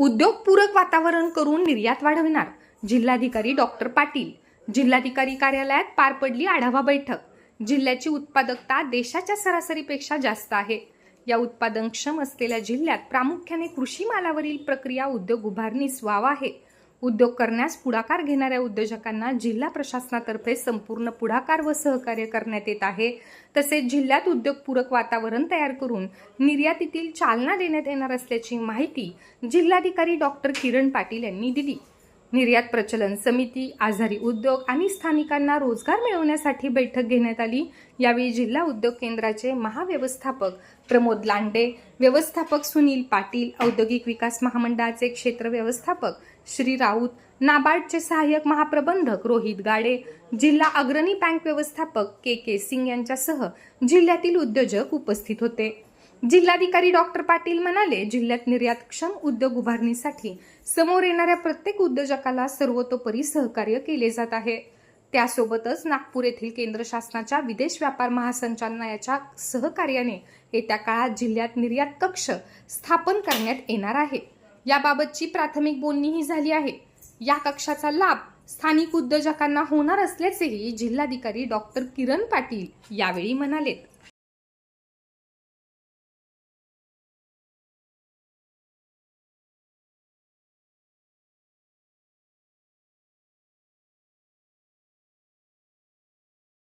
उद्योगपूरक वातावरण करून निर्यात वाढविणार जिल्हाधिकारी डॉक्टर पाटील. जिल्हाधिकारी कार्यालयात पार पडली आढावा बैठक. जिल्ह्याची उत्पादकता देशाच्या सरासरीपेक्षा जास्त आहे. या उत्पादनक्षम असलेल्या जिल्ह्यात प्रामुख्याने कृषी मालावरील प्रक्रिया उद्योग उभारणीस वाव आहे. उद्योग करण्यास पुढाकार घेणाऱ्या उद्योजकांना जिल्हा प्रशासनातर्फे संपूर्ण पुढाकार व सहकार्य करण्यात येत आहे. तसेच जिल्ह्यात उद्योगपूरक वातावरण तयार करून निर्यातीतील चालना देण्यात येणार असल्याची माहिती जिल्हाधिकारी डॉक्टर किरण पाटील यांनी दिली. निर्यात प्रचलन समिती आजारी उद्योग आणि स्थानिकांना रोजगार मिळवण्यासाठी बैठक घेण्यात आली. यावेळी जिल्हा उद्योग केंद्राचे महाव्यवस्थापक प्रमोद लांडे व्यवस्थापक सुनील पाटील औद्योगिक विकास महामंडळाचे क्षेत्र व्यवस्थापक श्री राऊत नाबार्डचे सहाय्यक महाप्रबंधक रोहित गाडे जिल्हा अग्रणी बँक व्यवस्थापक के के सिंग यांच्यासह जिल्ह्यातील उद्योजक उपस्थित होते. जिल्हाधिकारी डॉक्टर पाटील म्हणाले जिल्ह्यात निर्यातक्षम उद्योग उभारणीसाठी समोर येणाऱ्या प्रत्येक उद्योजकाला सर्वतोपरी सहकार्य केले जात आहे. त्यासोबतच नागपूर येथील केंद्र शासनाच्या विदेश व्यापार महासंचालनाच्या सहकार्याने येत्या काळात जिल्ह्यात निर्यात कक्ष स्थापन करण्यात येणार आहे. याबाबतची प्राथमिक बोलणीही झाली आहे. या कक्षाचा लाभ स्थानिक उद्योजकांना होणार असल्याचेही जिल्हाधिकारी डॉक्टर किरण पाटील यावेळी म्हणालेत.